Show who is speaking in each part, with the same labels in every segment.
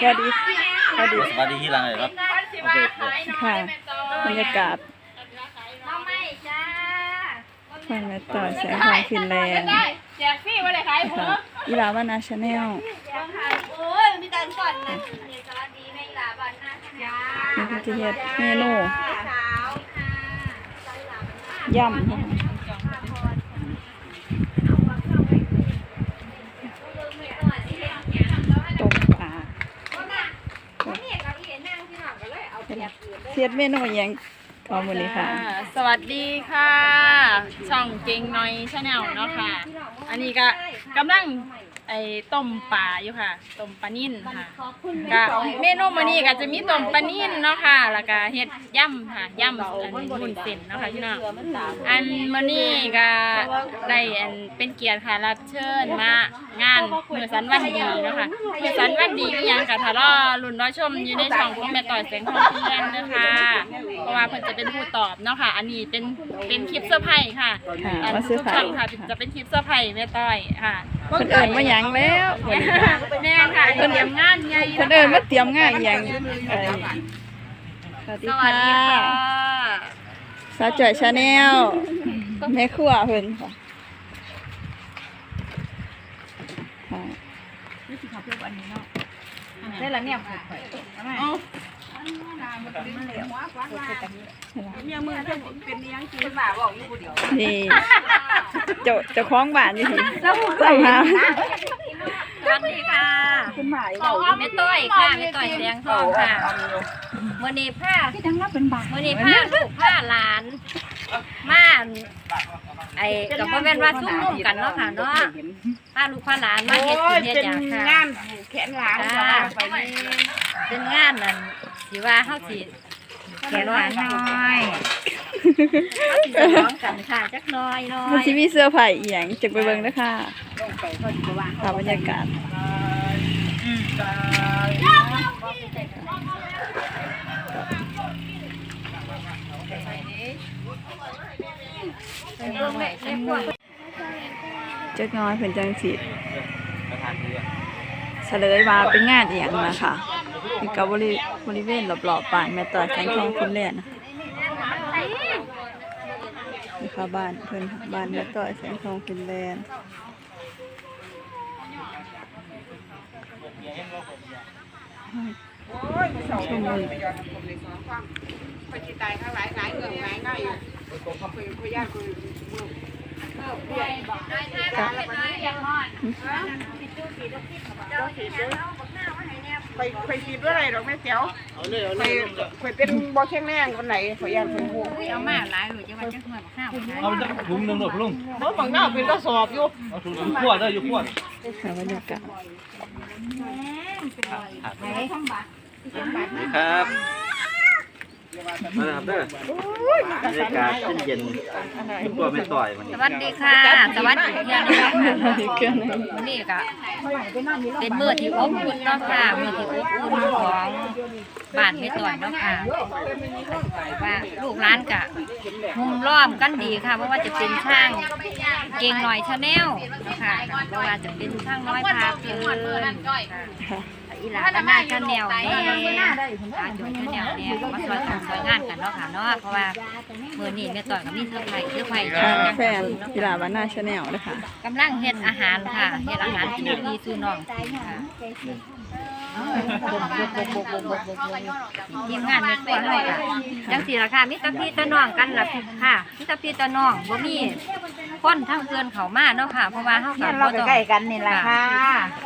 Speaker 1: สวัสดีสวัสดี
Speaker 2: สวัสดีที่หลังเลยครับโอเค
Speaker 1: ค่ะบรรยากาศ
Speaker 3: น้องไม่จ้า
Speaker 1: ฟังแม่ต่อยแสงทองฟินแลนด์
Speaker 3: แจกฟรีว่าได้ขายผม
Speaker 1: ค่ะอีลาวานาชาแนล
Speaker 3: โอ้ยมีตังก่อนนะเดี๋ยวสวัสดีแม่ลาบ้านหน้าจ้า
Speaker 1: นี่คือที่เฮ็ดเมนู
Speaker 3: สาวค่ะ
Speaker 1: ย่ำค่ะต้มปลาเฮ็ ดเมนูอหยังเอามื้อนี้ค่ะ
Speaker 4: สวัสดีค่ะ ช่องเก่งน้อยชาแนลเนาะค่ะ อันนี้ก็กำลังไอ้ต้มปลาอยู่ค่ะ ต้มปลานิ่นค่ะก็เมนูมื้อนี้ก็จะมีต้มปลานิ่นเนาะค่ะ แล้วก็เฮ็ดย่ำค่ะย่ำอันบุญเส้นเนาะค่ะพี่น้อง อันมื้อนี้ก็ ได้อันเป็นเกียรติค่ะรับเชิญมางานมื้อสันวันดีเนาะค่ะมื้อสันวันดีอีหยังก็ถ้ารอลุ้นรอชมอยู่ในช่องของแม่ต่อยแสงทองเพื่อนเด้อค่ะเพราะว่าเพิ่นจะเป็นผู้ตอบเนาะค่ะ อันนี้เป็นเป็นคลิปเซอร์ไพรส์ค่ะ
Speaker 1: ค่ะ
Speaker 4: อัน
Speaker 1: มาซื้
Speaker 4: ทุ
Speaker 1: อกไข่
Speaker 4: ช่องค่ะจะเป็นคลิปเซอร์ไพรส์แม่ต้อยค่ะ
Speaker 1: เพิ่นเอิ้นมาหยังแล้วเพิ่น
Speaker 4: แม่ค่ะเตรียมงานใหญ่
Speaker 1: เพิ่นเอิ้นมาเตรียมงานอิหยังเอ่อสวัส
Speaker 4: ส
Speaker 1: ดี
Speaker 4: วัสดี
Speaker 1: ค่ะ
Speaker 4: ค่ะ
Speaker 1: สาวจ่อยชาแนลแม่ครัวเพิ่นค่ะค่ะ
Speaker 4: ได้แล้วเนี่ย
Speaker 1: นี่เจ้าเจ้าของบ้านอยู่ที่เจ้าหา
Speaker 3: สวัสดีค่ะแม่ต้อยค่ะแม่ต้อยแสงทองค่ะมื่อนี้ผ้าที่ดังรับเป็นบามื่อนี้ผ้าลูกผ้าหลานมา ไอ้กับพ่อแม่นว่าซุ้มนุ่มกันเนาะค่ะเนาะผ้าลูกผ้าหลานมาเฮ็ดกินเฮ็ดหยังค่ะ
Speaker 5: งานแขนหลาน
Speaker 3: จ้าเป็นงานนั่นสิว่าเฮาสิแขนหวานน้อยเฮาสิจะร้องกันค่ะจักหน้อยน้อ
Speaker 1: มัน
Speaker 3: ย
Speaker 1: สิมีเสื้อผ้าอีหยังจักไปเบิ่งเด้อค่ะค่ะบรรยากาศ จักหน้อยเพิ่นจังสิ
Speaker 2: เฉ
Speaker 1: ลยว่าเป็นงานอีหยังนะคะนี่ก็บริบริเวณรอบๆบ้านแม่ต่อยแสงทองคุณแล่นะนี่ค่ะบ้านเพิ่นบ้านแม่ต่อยแสงทองคุณแลน
Speaker 5: โอ้ยมาสองนไปยอดผมเลยสองฟัง ไปจิตายข้างหลายหลายเงื่อนหลายง่ายอยู่เขาไปพยานคุยมือไปไปคินด้ว่าอะไรหรอกแม่เจ๋วไปไปเป็นบ่แข็งแรงคนไหนพยานคุยหู
Speaker 3: เอามาหลายหรือจะว่าจักหน่อยข้าว
Speaker 2: เอาจักถุงหนึ่งหน่อยพลุง
Speaker 5: บ่บางหน้าเป็นกระสอบอยู่
Speaker 2: เอาถุงอยู่ขวดเด้ออยู่ขวด
Speaker 1: ค่ะบรรยากาศ
Speaker 2: ครับ มาครับเด้อบรรยากาศเย็นๆทุกตัวไม่ต่อยวันนี้
Speaker 3: สวัสดีค่ะ สวัสดีเพื่อนนะคะ
Speaker 1: เครื่องใน
Speaker 3: วันนี้ก็เป็นมื้อที่อบอุ่นเนาะค่ะมือที่อบอุ่นของบ้านแม่ต่อยเนาะค่ะว่าลูกหลานก็มุมล้อมกันดีค่ะเพราะว่าจะเป็นช่างเก่งหน่อยชาแนลนะคะเพราะว่าจะเป็นช่างน้อยพาเพลินค่ะ อีหลาก็น่าจะแนวแน่อาจจะแนวแน่มาซอยกันซอยงานกันเนาะค่ะเนาะเพราะว่ามื้อนี้แม่ต่อยก็มีเสื้อผ้าเสื้อผ้า
Speaker 1: ค่ะแฟนกีฬาบ้านนาชาแนลนะคะ
Speaker 3: กำลังเฮ็ดอาหารค่ะเฮ็ดอาหารกินดีสู่น้องค่ะทีมงานแม่ต่อยเฮาค่ะจังซี่ล่ะค่ะมีแต่พี่แต่น้องกันล่ะค่ะมีแต่พี่แต่น้องบ่มีคนทั้งเพื่อนเขามาเนาะค่ะ เพราะว่าเฮาก็บ่ต้อง
Speaker 5: ใกล้กันนี่แหละค่ะ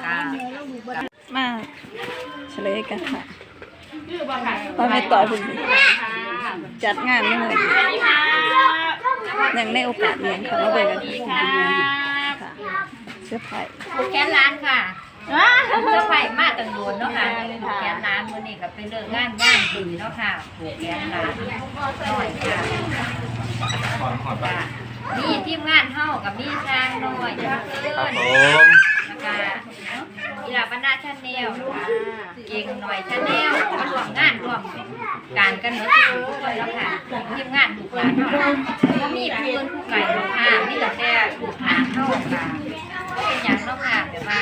Speaker 3: ค่ะ
Speaker 1: มาเฉลยกันค่ะตอนแม่ต่อยเพิ่นจัดงานนี่เลยอย่างในโอกาสเลี้ยงค่ะมาเบิ่งกันค่ะเสื้อผ้า
Speaker 3: ผูกแขนร้านค่ะเสื้อไผ่มาตังโดนเนาะค่ะผูกแขนร้านมื้อนี้ก็เป็นเรื่องงานย่างดีเนาะค่ะผูกแขนร้านน้อยค่ะค่ะมีทีมงานเฮากับมีช่างน้อยค่ะเพิ่
Speaker 2: ครับ
Speaker 3: น
Speaker 2: ผม
Speaker 3: นะคะ อีลาบรรณาชาแนลเก่งหน่อยชาแนลร่วมงานร่วมการกันเนาะทุกคนแล้วค่ะทีมงานถูกหลานเนาะมีผู้อื่นผู้ไกลหรอกค่ะมีแต่แต่ถูกหลานเฮาค่ะเป็นหยังเนาะค่ะแบบว่า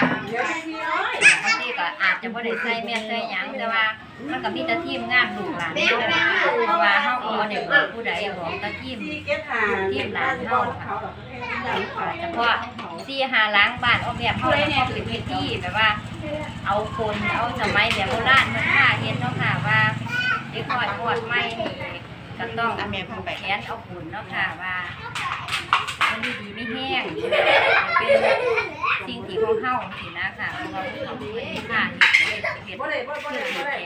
Speaker 3: บางทีก็อาจจะบ่ได้ใส่แม่ใส่หยังแต่ว่ามันก็มีแต่ทีมงานลูกหลานเฮาเพราะว่าเฮาก็บ่ได้บอกผู้ใดบอกแต่ทีมทีมหลานเฮาค่ะเฉพาะ ที่หาล้างบ้านออกแบบเฮาแล้วก็เป็นพิธีแบบว่า เอาคนเอาสมัยแบบโบราณเพิ่นพาเฮ็ดเนาะค่ะว่าเด็กน้อยกอดไม้นี่ก็ต้องแขนเอาขุนเนาะค่ะว่ามันดีดีไม่แห้งเป็นสิ่งที่ของเฮาสินะค่ะเพราะว่าเพิ่นเป็นผ้าเฮ็ดเฮ็ดเฮ็ดเพื่อแข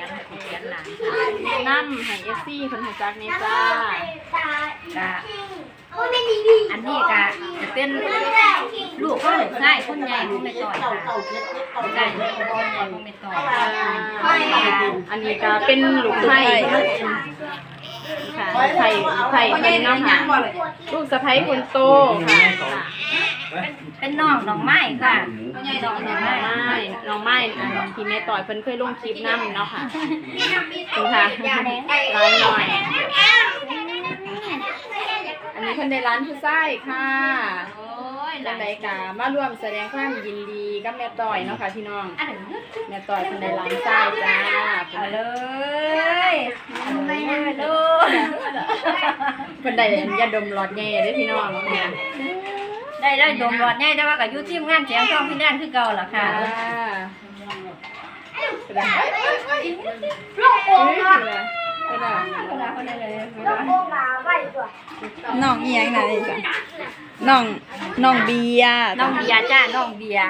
Speaker 3: นแขนหลานค่ะ
Speaker 4: แนะนำให้เอฟซีคนหูจักนี่จ้า
Speaker 3: ก็ อันนี้ก็จะเป็นลูกของลูกชายคนใหญ่ของแม่ต่อยค่ะได้ลูกคนใหญ่ของแม่ต่อย
Speaker 4: อันนี้ก็เป็นลูกไผ่ค่ะไผ่ไผ่เป็นน้องค่ะลูกสะใภ้คนโตค่ะ
Speaker 3: เป็นน้องน้องไม้ค่ะน้องไม้
Speaker 4: น้องไม้น้องไม้อันที่แม่ต่อยเพิ่นเคยลงคลิปนำเนาะค่ะนี่ค่ะร้านหน่อย นนี้เพิ่นได้ร้านผู้ชายค่ะ
Speaker 3: โอ้ย
Speaker 4: จังไดกามาร่วมแสดงความยินดีกับแม่ต่อยเนาะค่ะพี่น้อง
Speaker 3: อันหนึ่ง
Speaker 4: แม่ต่อยเพิ่นได้ร้านชายจ้า
Speaker 3: เอาเลยไม่ได้เลย
Speaker 4: เพิ่นได้ยาดมหลอดแง่เด้อพี่น้องเนี่ย
Speaker 3: ได้ได้ดมหลอดใหญ่แต่ว่ากับยูทีมงานเสียงช่องพี่แดนคือเก่าล่ะค่ะ
Speaker 4: ลูกโป่งเนาะ
Speaker 1: น้องเอียงน่ะนี่จ้ะน้องน้องเบียร์
Speaker 3: น้องเบียร์จ้าน้องเบียร์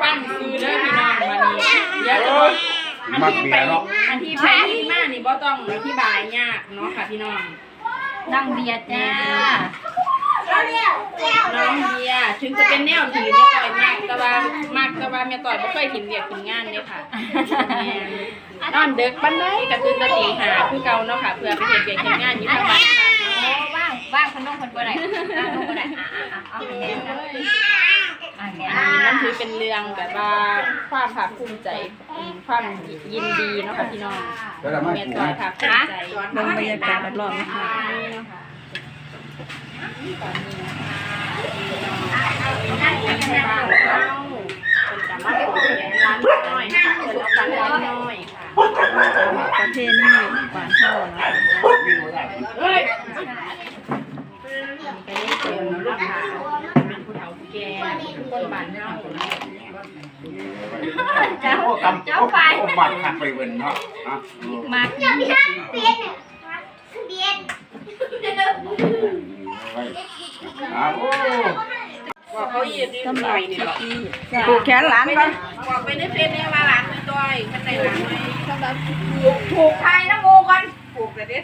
Speaker 4: เอ้นซื้อเด้อพี่น้องมานี่เดี๋ยวจะ
Speaker 6: มักเบียร์เนาะ
Speaker 4: อันที่ไปที่มานี่บ่ต้องอธิบายยากเนาะค่ะพี่น้อง
Speaker 3: น้องเบียร์จ้า
Speaker 4: น้องเบียร์ถึงจะเป็นแนวถือแม่ต่อยมากแต่ว่ามากแต่ว่าแม่ต่อยบ่เคยถิ่นเวียกถิ่นงานเด้ค่ะแม่นอนดึกปานใดก็ตื่นแต่ตีห้าคือเก่าเนาะค่ะ เพื่อไปเฮ็ดเวียกเฮ็ดงานอยู่ทางบ้านค่ะ
Speaker 3: โอ้ว่างว่างคนน้องคนบ่ได้ว่างน้องบ่ได้อะอะอะเอาแม่ค่ะอะแม่
Speaker 4: อันนี้มันถือเป็นเรื่องแบบว่าความภาคภูมิใจอืมความยินดีเนาะค่ะพี่น้อง
Speaker 6: แล้วเราไม่
Speaker 4: แม่
Speaker 6: ถูก
Speaker 4: ต่อย
Speaker 6: นะ
Speaker 4: ภาคภูมิใจ
Speaker 1: เบิ่งบรรยากาศรอบๆนะคะ
Speaker 4: ป็นสามารถปลี่ยงร้านน้อยค่ะเนากันร้านน้อยค่ะ
Speaker 1: ประเภทนี้บ้านเฮานะคะ
Speaker 4: เฮ้ยไปนี่เป็นลูกค้าเป็นผู้เฒ่าผู้แก่คนบ้านเฮา
Speaker 3: เจ้าเจ้าไป
Speaker 6: บัตรหักไปเว้นเนาะอะ
Speaker 3: มา
Speaker 6: ไว้อะโอ้
Speaker 5: บอกเขายืนนี่
Speaker 1: สำห
Speaker 5: ห
Speaker 1: รั
Speaker 5: น่
Speaker 1: บ
Speaker 5: อย
Speaker 1: ค
Speaker 5: นี่
Speaker 1: ลิ
Speaker 5: หรอ
Speaker 1: ก
Speaker 5: ผูกแขนหลานก่อนบอกไปในเฟซเนี่ยว่าหลานไม่ต้อยข้างในหลานไปผูกไทยนะงูก่อนผูกแต่เด็ด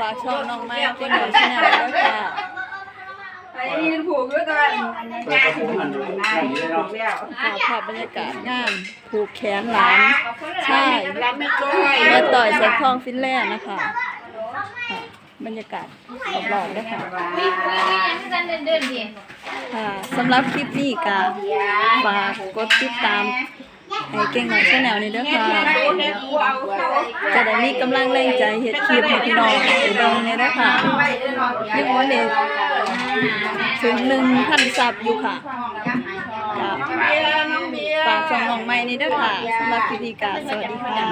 Speaker 1: ฝากช่องน้องไม้เจ๊หน่อยชาแนลด้วค่ะ
Speaker 5: ไอ้นี่ผูกด้วยกัน
Speaker 6: เปิดกระพุ้งอันนี้
Speaker 5: ไอ้
Speaker 6: อย่าน
Speaker 5: ผู
Speaker 6: เนาะ
Speaker 5: กแล้ว
Speaker 1: ภาพบรรยากาศงานผูกแขนหลานใช่
Speaker 5: หลาต่อย
Speaker 1: แสงทองฟินแลนด์นะคะ บรรยากาศรอบๆด้วยค่ะค่ะสำหรับคลิปนี้ก็ฝากกดติดตามให้เก่งหน่อยชาแนลนี้ด้วยค่ะจะได้มีกำลังแรงใจเฮ็ดคลิปให้พี่น้องไปเบิ่งเนี่ยนะคะยังบ่ได้ถึง1,000ซับอยู่ค่ะก็ฝากช่องน้องใหม่นี่ด้วยค่ะสำหรับคลิปนี้ก็สวัสดีค่ะ